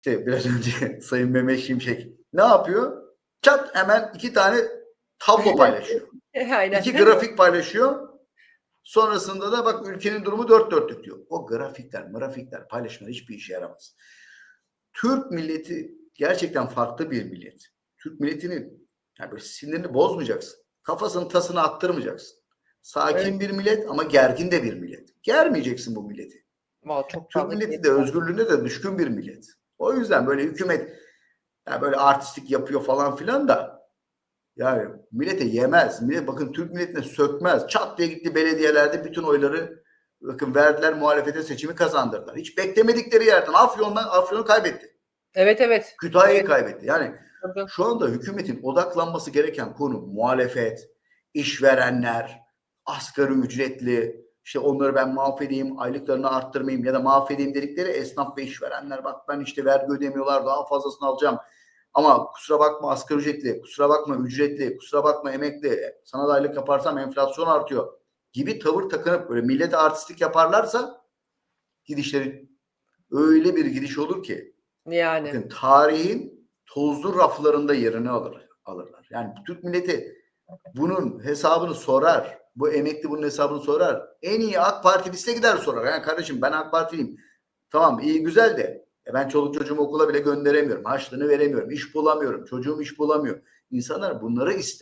işte biraz önce Sayın Mehmet Şimşek ne yapıyor? Çat hemen iki tane tablo paylaşıyor. Aynen. İki grafik paylaşıyor. Sonrasında da bak ülkenin durumu dört dörtlük diyor. O grafikler, grafikler paylaşmalar hiçbir işe yaramaz. Türk milleti gerçekten farklı bir millet. Türk milletinin yani böyle sinirini bozmayacaksın. Kafasını tasını attırmayacaksın. Sakin Evet. bir millet ama gergin de bir millet. Germeyeceksin bu milleti. Vallahi çok Türk milleti de özgürlüğüne de düşkün bir millet. O yüzden böyle hükümet ya böyle artistlik yapıyor falan filan da yani millete yemez. Millet bakın Türk milletine sökmez. Çat diye gitti belediyelerde bütün oyları bakın verdiler muhalefete seçimi kazandırdılar. Hiç beklemedikleri yerden Afyon'dan Afyon'u kaybetti. Evet evet. Kütahya'yı Evet. kaybetti. Yani Tabii. şu anda hükümetin odaklanması gereken konu muhalefet, işverenler, asgari ücretli, işte onları ben mahvedeyim, aylıklarını arttırmayayım ya da mahvedeyim dedikleri esnaf ve işverenler. Bak ben işte vergi ödemiyorlar, daha fazlasını alacağım. Ama kusura bakma asgari ücretli, kusura bakma ücretli, kusura bakma emekli, sana da aylık yaparsam enflasyon artıyor gibi tavır takınıp böyle millete artistlik yaparlarsa gidişleri öyle bir gidiş olur ki Yani. Bakın tarihin tozlu raflarında yerini alır, alırlar. Yani Türk milleti bunun hesabını sorar. Bu emekli bunun hesabını sorar. En iyi AK Partilisi gider sorar. Yani kardeşim ben AK Partiliyim. Tamam iyi güzel de e ben çoluk çocuğumu okula bile gönderemiyorum. Harçlığını veremiyorum. iş bulamıyorum. Çocuğum iş bulamıyor. İnsanlar bunları ister.